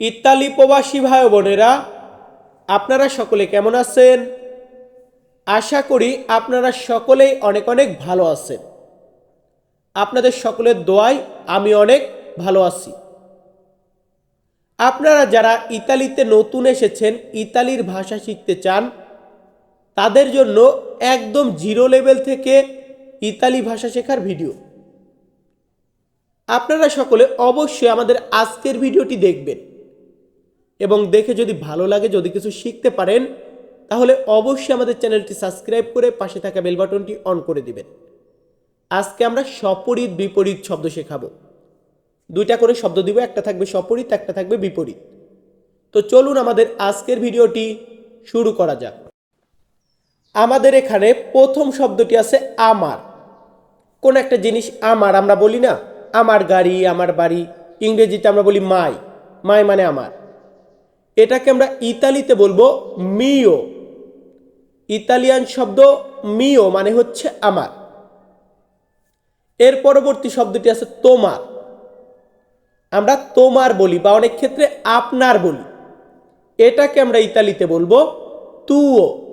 Italy প্রবাসী ভাই বোনেরা, আপনারা সকলে কেমন আছেন? আশা করি আপনারা সকলেই অনেক অনেক ভালো আছেন। আপনাদের সকলের দোয়ায় আমি অনেক ভালো আছি। আপনারা যারা ইতালিতে নতুন এসেছেন, ইতালির ভাষা শিখতে চান, তাদের জন্য একদম জিরো লেভেল থেকে ইতালি ভাষা শেখার ভিডিও। আপনারা সকলে অবশ্যই আমাদের আজকের ভিডিওটি দেখবেন। এবং দেখে যদি ভালো লাগে, যদি কিছু শিখতে পারেন, তাহলে অবশ্যই আমাদের চ্যানেলটি সাবস্ক্রাইব করে পাশে থাকা বেল বাটনটি অন করে দিবেন। আজকে আমরা সপরিত বিপরীত শব্দ শেখাবো। দুইটা করে শব্দ দিব, একটা থাকবে সপরিত, একটা থাকবে বিপরীত। তো চলুন আমাদের আজকের ভিডিওটি শুরু করা যাক। আমাদের এখানে প্রথম শব্দটি আছে আমার। কোন একটা জিনিস আমার, আমরা বলি না, আমার গাড়ি, আমার বাড়ি, ইংরেজিতে আমরা বলি মাই। মাই মানে আমার। এটাকে আমরা ইতালিতে বলব মিও। ইতালিয়ান শব্দ মিও মানে হচ্ছে আমার। এর পরবর্তী শব্দটি আছে তোমার। আমরা তোমার বলি বা অনেক ক্ষেত্রে আপনার বলি। এটাকে আমরা ইতালিতে বলব তুও।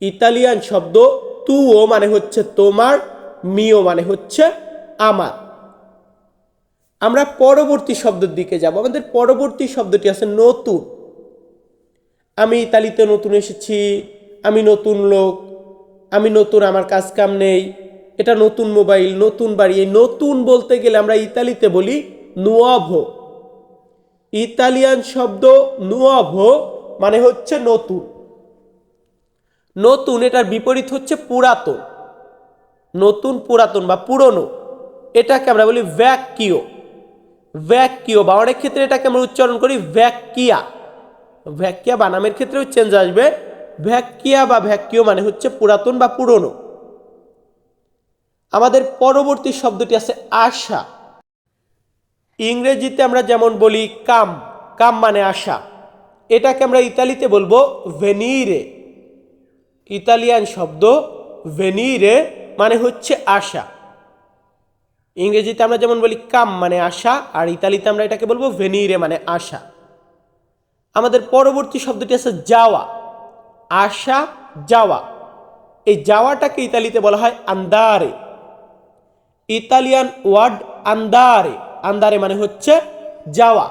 ইতালিয়ান শব্দ তুও মানে হচ্ছে তোমার, মিও মানে হচ্ছে আমার। আমরা পরবর্তী শব্দের দিকে যাব। আমাদের পরবর্তী শব্দটি আছে নতুন। আমি ইতালিতে নতুন এসেছি, আমি নতুন লোক, আমি নতুন, আমার কাজ কাম নেই, এটা নতুন মোবাইল, নতুন বাড়ি। এই নতুন বলতে গেলে আমরা ইতালিতে বলি নুয়াভো ইতালিয়ান শব্দ নুয়াভো মানে হচ্ছে নতুন। নতুন এটার বিপরীত হচ্ছে পুরাতন। নতুন পুরাতন বা পুরনো। এটাকে আমরা বলি ভ্যাকিও ভ্যাকিও বা অনেক ক্ষেত্রে এটাকে আমরা উচ্চারণ করি ভ্যাকিয়া ভ্যাকিয়া বানামের ক্ষেত্রেও চেঞ্জ আসবে। ভ্যাকিয়া বা ভ্যাকিও মানে হচ্ছে পুরাতন বা পুরনো। আমাদের পরবর্তী শব্দটি আছে আশা। ইংরেজিতে আমরা যেমন বলি কাম কাম মানে আশা। এটাকে আমরা ইতালিতে বলব ভেনিরে ইতালিয়ান শব্দ ভেনিরে মানে হচ্ছে আশা। ইংরেজিতে আমরা যেমন বলি কাম মানে আশা, আর ইতালিতে আমরা এটাকে বলব ভেনিরে মানে আশা। আমাদের পরবর্তী শব্দটি আছে যাওয়া। আশা, যাওয়া। এই যাওয়াটাকে ইতালিতে বলা হয় আন্দারে ইতালিয়ান ওয়ার্ড আন্দারে আন্দারে মানে হচ্ছে যাওয়া।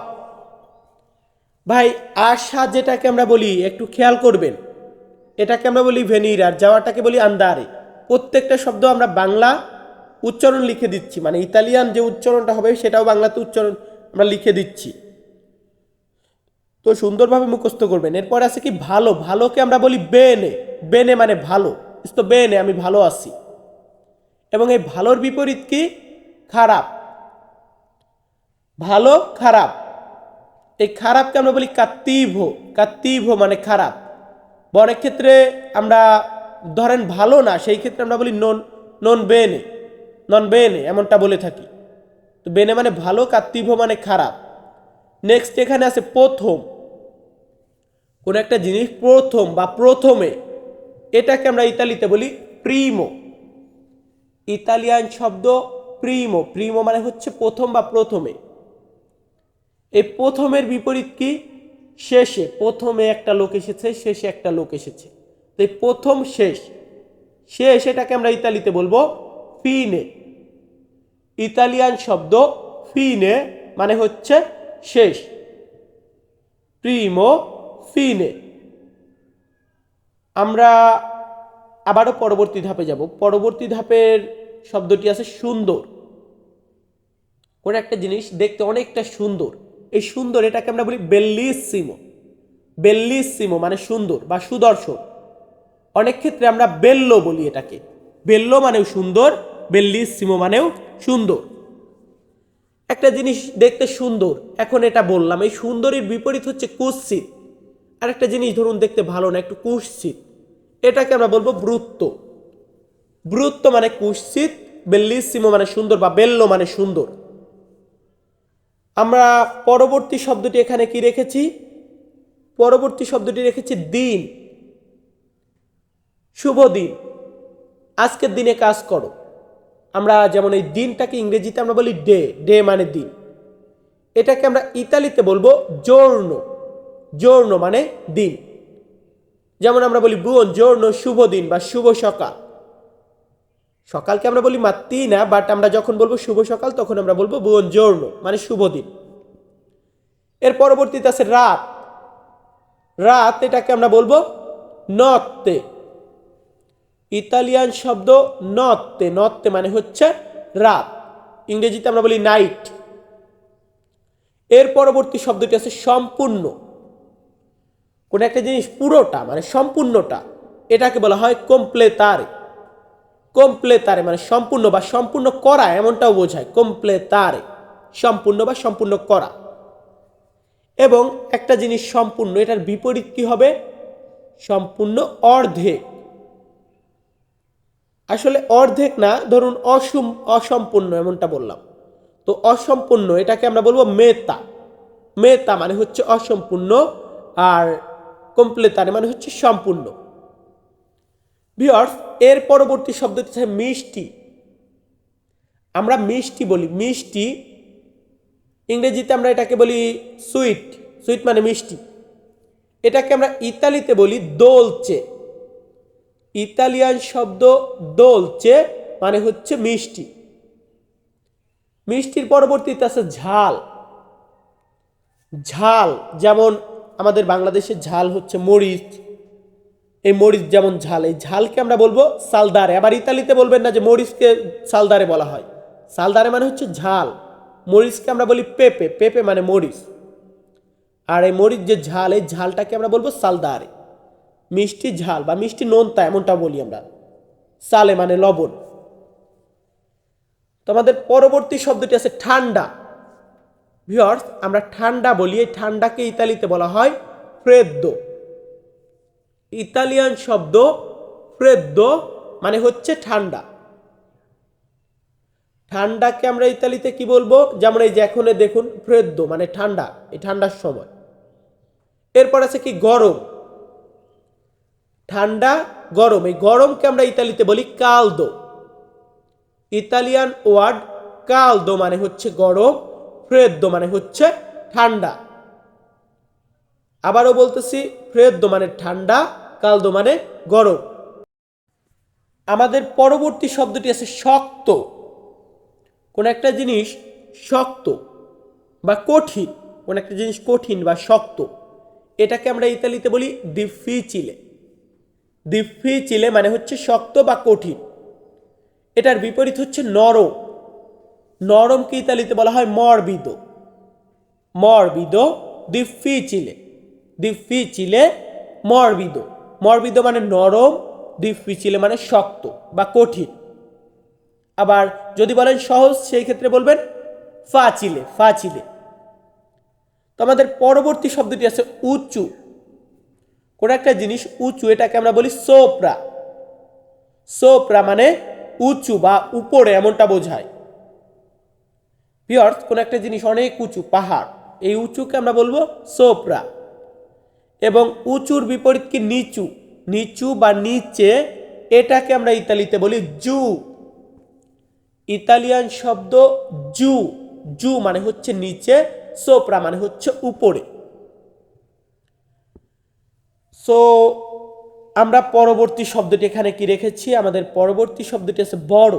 ভাই, আশা যেটাকে আমরা বলি, একটু খেয়াল করবেন। এটাকে আমরা বলি ভেনির আর যাওয়াটাকে বলি আন্দারে প্রত্যেকটা শব্দ আমরা বাংলা উচ্চারণ লিখে দিচ্ছি মানে ইতালিয়ান যে উচ্চারণটা হবে সেটাও বাংলাতে উচ্চারণ আমরা লিখে দিচ্ছি। তো সুন্দরভাবে মুখস্থ করবেন। এরপর আছে কি ভালো, ভালোকে আমরা বলি বেনে। বেনে মানে ভালো তো বেনে, আমি ভালো আছি। এবং এই ভালোর বিপরীত কি? খারাপ। ভালো, খারাপ। এই খারাপকে আমরা বলি কাত্তিভো কাত্তিভো মানে খারাপ। অনেক ক্ষেত্রে আমরা, ধরেন ভালো না, সেই ক্ষেত্রে আমরা বলি নন নন বেনে। নন বেনে, এমনটা বলে থাকি। তো বেনে মানে ভালো কাত্তিভ মানে খারাপ। নেক্সট এখানে আছে প্রথম। কোন একটা জিনিস প্রথম বা প্রথমে, এটাকে আমরা ইতালিতে বলি প্রিমো ইতালিয়ান শব্দ প্রিমো প্রিমো মানে হচ্ছে প্রথম বা প্রথমে। এই প্রথমের বিপরীত কি? শেষে, প্রথমে একটা লোক এসেছে, শেষে একটা লোক এসেছে। তো এই প্রথম শেষ। শেষ এটাকে আমরা ইতালিতে বলব ফিনে ইতালিয়ান শব্দ ফিনে মানে হচ্ছে শেষ। প্রিমো ফিনে। আমরা আবারও পরবর্তী ধাপে যাব। পরবর্তী ধাপের শব্দটি আছে সুন্দর। কোনো একটা জিনিস দেখতে অনেকটা সুন্দর। এই সুন্দর এটাকে আমরা বলি বেল্লিসিমো বেল্লিসিমো মানে সুন্দর বা সুদর্শন। অনেক ক্ষেত্রে আমরা বেল্লো বলি এটাকে। বেল্লো মানেও সুন্দর বেল্লিসিমো মানেও সুন্দর। একটা জিনিস দেখতে সুন্দর, এখন এটা বললাম, এই সুন্দরের বিপরীত হচ্ছে কুৎসিত। আর একটা জিনিস ধরুন দেখতে ভালো না, একটু কুৎসিত। এটাকে আমরা বলব বৃত্ত বৃত্ত মানে কুৎসিত, বেল্লিসিমো মানে সুন্দর বা বেল্লো মানে সুন্দর। আমরা পরবর্তী শব্দটি এখানে কি রেখেছি? পরবর্তী শব্দটি রেখেছি দিন। শুভ দিন। আজকের দিনে কাজ করো। আমরা যেমন এই দিনটাকে ইংরেজিতে আমরা বলি ডে ডে মানে দিন। এটাকে আমরা ইতালিতে বলব জোর্নো জোর্নো মানে দিন। যেমন আমরা বলি বুয়ন জোর্নো শুভ দিন বা শুভ সকাল। সকালকে আমরা বলি মাত্তিনা বাট আমরা যখন বলব শুভ সকাল, তখন আমরা বলব বুয়ন জোর্নো মানে শুভ দিন। এর পরবর্তীতে আছে রাত। রাত এটাকে আমরা বলব নত্তে ইতালিয়ান শব্দ নত্তে নত্তে মানে হচ্ছে রাত। ইংরেজিতে আমরা বলি নাইট। এর পরবর্তী শব্দটি আছে সম্পূর্ণ। কোন একটা জিনিস পুরোটা মানে সম্পূর্ণটা, এটাকে বলা হয় কমপ্লেতারে কমপ্লেতারে মানে সম্পূর্ণ বা সম্পূর্ণ করা, এমনটাও বোঝায় কমপ্লেতারে সম্পূর্ণ বা সম্পূর্ণ করা। এবং একটা জিনিস সম্পূর্ণ, এটার বিপরীত কি হবে? সম্পূর্ণ অর্ধেক। আসলে অর্ধেক না, ধরুন অসম, অসম্পূর্ণ এমনটা বললাম। তো অসম্পূর্ণ, এটাকে আমরা বলব মেতা। মেতা মানে হচ্ছে অসম্পূর্ণ আর কমপ্লেতারে মানে হচ্ছে সম্পূর্ণ। ভিওর্স এর পরবর্তী শব্দটি হচ্ছে মিষ্টি। আমরা মিষ্টি বলি। মিষ্টি, ইংরেজিতে আমরা এটাকে বলি সুইট। সুইট মানে মিষ্টি। এটাকে আমরা ইতালিতে বলি দোলচে। ইতালিয়ান শব্দ দোলচে মানে হচ্ছে মিষ্টি। মিষ্টির পরবর্তীতে আছে ঝাল। ঝাল যেমন আমাদের বাংলাদেশের ঝাল হচ্ছে মরিচ। এই মরিচ যেমন ঝাল, এই ঝালকে আমরা বলব সালদারে। আবার ইতালিতে বলবেন না যে মরিচকে সালদারে বলা হয়। সালদারে মানে হচ্ছে ঝাল। মরিচকে আমরা বলি পেঁপে। পেঁপে মানে মরিচ। আর এই মরিচ যে ঝাল, এই ঝালটাকে আমরা বলব সালদারে। মিষ্টি ঝাল বা মিষ্টি নোনতা এমনটা বলি আমরা। সালে মানে লবণ। তো আমাদের পরবর্তী শব্দটি আছে ঠান্ডা। ভিওর্স আমরা ঠান্ডা বলি, এই ঠান্ডাকে ইতালিতে বলা হয় ফ্রেদ্দো। ইতালিয়ান শব্দ ফ্রেদ্দো মানে হচ্ছে ঠান্ডা। ঠান্ডাকে আমরা ইতালিতে কি বলব? যেমন এই যে এখন দেখুন, ফ্রেদ্দো মানে ঠান্ডা, এই ঠান্ডার সময়। এরপর আছে কি গরম? ঠান্ডা, গরম। এই গরমকে আমরা ইতালিতে বলি কালদো। ইতালিয়ান ওয়ার্ড কালদো মানে হচ্ছে গরম, ফ্রেদ্দো মানে হচ্ছে ঠান্ডা। আবারও বলতেছি, ফ্রেদ্দো মানে ঠান্ডা, কালদো মানে গরম। আমাদের পরবর্তী শব্দটি আছে শক্ত। কোন একটা জিনিস শক্ত বা কঠিন, কোন একটা জিনিস কঠিন বা শক্ত, এটাকে আমরা ইতালিতে বলি দিফিচিলে দিফিচিলে মানে হচ্ছে শক্ত বা কঠিন। এটার বিপরীত হচ্ছে নরম নরমকে ইতালিতে বলা হয়? মরবিদ। মরবিদ দিফিচিলে দিফিচিলে মরবিদ। মরবিদ মানে নরম দিফিচিলে মানে শক্ত বা কঠিন। আবার যদি বলেন সহজ, সেই ক্ষেত্রে বলবেন ফাচিলে ফাচিলে তো আমাদের পরবর্তী শব্দটি আছে উঁচু। কোন একটা জিনিস উঁচু, এটাকে আমরা বলি সোপরা। সোপরা মানে উঁচু বা উপরে এমনটা বোঝায়। পিয়র্স কোন একটা জিনিস অনেক উঁচু, পাহাড়, এই উঁচুকে আমরা বলব সোপরা। এবং উঁচুর বিপরীত কি? নিচু। নিচু বা নিচে এটাকে আমরা ইতালিতে বলি জু। ইতালিয়ান শব্দ জু। জু মানে হচ্ছে নিচে, সোপরা মানে হচ্ছে উপরে। সো আমরা পরবর্তী শব্দটি এখানে কি রেখেছি? আমাদের পরবর্তী শব্দটি আছে বড়।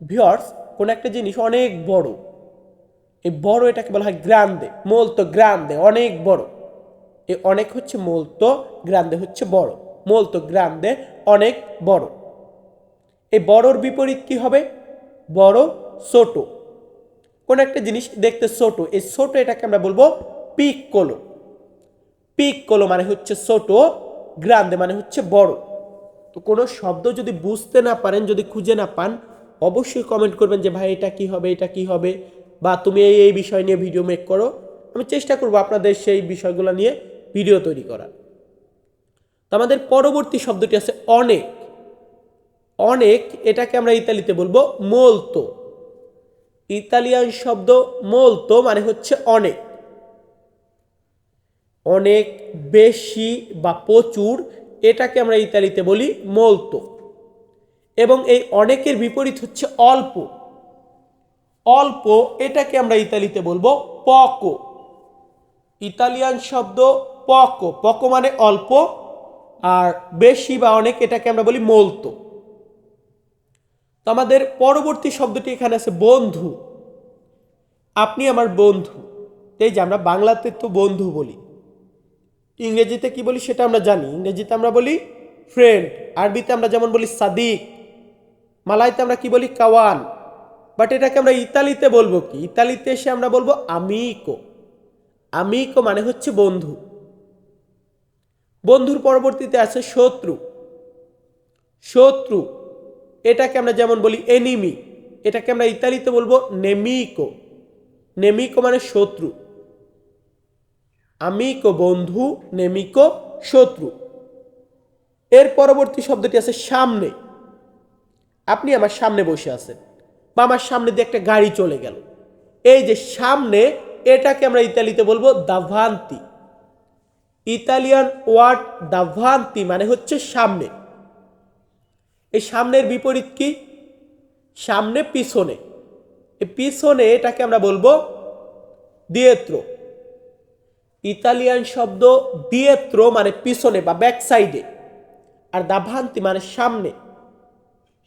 ভিওর্স কোন একটা জিনিস অনেক বড়। এই বড় এটাকে বলা হয় গ্রান্দে মোলতো গ্রান্দে অনেক বড়। এই অনেক হচ্ছে মোলতো গ্রান্দে হচ্ছে বড়। মোলতো গ্রান্দে অনেক বড়। এই বড়র বিপরীত কি হবে? বড় ছোট। কোন একটা জিনিস দেখতে ছোট। এই ছোট এটাকে আমরা বলব পিক কলো পিক কলো মানে হচ্ছে ছোট, গ্রান্দে মানে হচ্ছে বড়। তো কোনো শব্দ যদি বুঝতে না পারেন, যদি খুঁজে না পান, অবশ্যই কমেন্ট করবেন যে, ভাই, এটা কি হবে? এটা কি হবে? বা, তুমি এই এই বিষয় নিয়ে ভিডিও মেক করো। আমি চেষ্টা করব আপনাদের সেই বিষয়গুলো নিয়ে ভিডিও তৈরি করার। তো আমাদের পরবর্তী শব্দটি আছে অনেক। অনেক, এটাকে আমরা ইতালিতে বলব মোলতো। ইতালিয়ান শব্দ মোলতো মানে হচ্ছে অনেক। অনেক বেশি বা প্রচুর, এটাকে আমরা ইতালিতে বলি মোলতো এবং এই অনেকের বিপরীত হচ্ছে অল্প। অল্প, এটাকে আমরা ইতালিতে বলব পকো ইতালিয়ান শব্দ পকো পকো মানে অল্প, আর বেশি বা অনেক এটাকে আমরা বলি মোলতো তো আমাদের পরবর্তী শব্দটি এখানে আছে বন্ধু। আপনি আমার বন্ধু। এই যে আমরা বাংলাতে তো বন্ধু বলি। ইংরেজিতে কি বলি সেটা আমরা জানি। ইংরেজিতে আমরা বলি ফ্রেন্ড আরবিতে আমরা যেমন বলি সাদিক, মালাইতে আমরা কি বলি কাওয়ান। বাট এটাকে আমরা ইতালিতে বলব কি? ইতালিতে এসে আমরা বলব আমিকো আমিকো মানে হচ্ছে বন্ধু। বন্ধুর পরবর্তীতে আছে শত্রু। শত্রু, এটাকে আমরা যেমন বলি এনিমি এটাকে আমরা ইতালিতে বলব নেমিকো। নেমিকো মানে শত্রু। আমিকো বন্ধু, নেমিকো শত্রু। এর পরবর্তী শব্দটি আছে সামনে। আপনি আমার সামনে বসে আছেন বা আমার সামনে দিয়ে একটা গাড়ি চলে গেল। এই যে সামনে, এটাকে আমরা ইতালিতে বলব দাভান্তি। ইতালিয়ান ওয়ার্ড দাভান্তি মানে হচ্ছে সামনে। এই সামনের বিপরীত কি? সামনে পিছনে। এই পিছনে এটাকে আমরা বলব দিয়েত্র। ইতালিয়ান শব্দ দিয়েত্র মানে পিছনে বা ব্যাক সাইডে আর দাভান্তি মানে সামনে।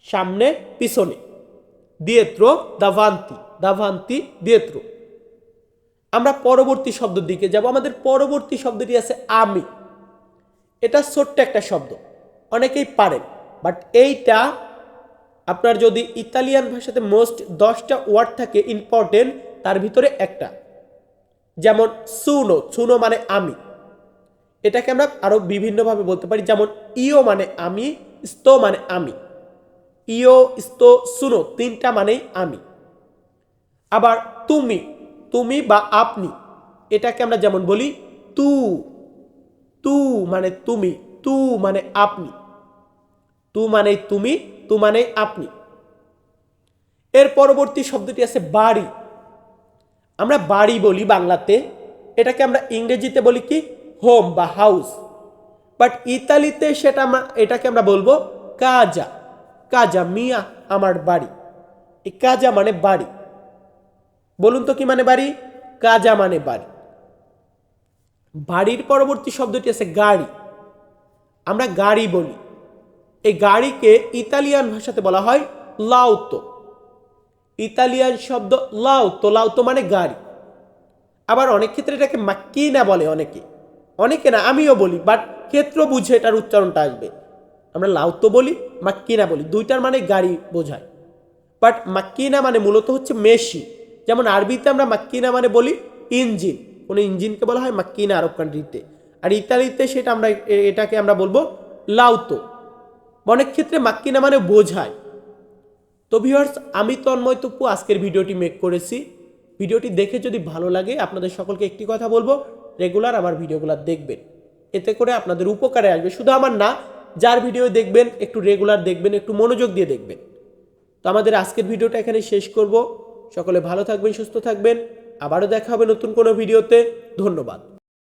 সামনে, পিছনে। দিয়েত্র দাভান্তি। দাভান্তি দিয়েত্র আমরা পরবর্তী শব্দের দিকে যাব। আমাদের পরবর্তী শব্দটি আছে আমি। এটা ছোট্ট একটা শব্দ। অনেকেই পারেন। বাট এইটা আপনার যদি ইতালিয়ান ভাষাতে মোস্ট দশটা ওয়ার্ড থাকে ইম্পর্টেন্ট তার ভিতরে একটা। যেমন সুনো সুনো মানে আমি। এটাকে আমরা আরও বিভিন্নভাবে বলতে পারি, যেমন ইও মানে আমি, স্তো মানে আমি। ইও স্তো, সুনো, তিনটা মানেই আমি। আবার তুমি তুমি বা আপনি, এটাকে আমরা যেমন বলি তু। তু মানে তুমি, তু মানে আপনি। তু মানে তুমি, তু মানে আপনি। এর পরবর্তী শব্দটি আছে বাড়ি। আমরা বাড়ি বলি বাংলাতে, এটাকে আমরা ইংরেজিতে বলি কি? হোম বা হাউস। বাট ইতালিতে সেটা আমরা, এটাকে আমরা বলব কাজা। কাজা মিয়া আমার বাড়ি। এই কাজা মানে বাড়ি। বলুন তো কি মানে বাড়ি? কাজা মানে বাড়ি। বাড়ির পরবর্তী শব্দটি আছে গাড়ি। আমরা গাড়ি বলি। এই গাড়িকে ইতালিয়ান ভাষাতে বলা হয় লাউতো। ইতালিয়ান শব্দ লাউতো লাউতো মানে গাড়ি। আবার অনেক ক্ষেত্রে এটাকে মাক্কিনা বলে অনেকে। অনেকে না, আমিও বলি বাট ক্ষেত্র বুঝে এটার উচ্চারণটা আসবে। আমরা লাউ তো বলি, মাক্কিনা বলি, দুইটার মানে গাড়ি বোঝায়। বাট মাক্কিনা মানে মূলত হচ্ছে মেশি যেমন আরবিতে আমরা মাক্কিনা মানে বলি ইঞ্জিন। কোনো ইঞ্জিনকে বলা হয় মাক্কিনা আরব কান্ট্রিতে আর ইতালিতে সেটা আমরা এটাকে আমরা বলব লাউতো অনেক ক্ষেত্রে মাক্কিনা মানে বোঝায়। তো ভিউয়ার্স, আমি তন্ময় তপ্পু আজকের ভিডিওটি মেক করেছি। ভিডিওটি দেখে যদি ভালো লাগে, আপনাদের সকলকে একটি কথা বলব, রেগুলার আমার ভিডিওগুলো দেখবেন। এতে করে আপনাদের উপকারে আসবে। শুধু আমার না, যার ভিডিও দেখবেন, একটু রেগুলার দেখবেন, একটু মনোযোগ দিয়ে দেখবেন। তো আমাদের আজকের ভিডিওটা এখানে শেষ করব। সকলে ভালো থাকবেন, সুস্থ থাকবেন। আবারও দেখা হবে নতুন কোনো ভিডিওতে। ধন্যবাদ।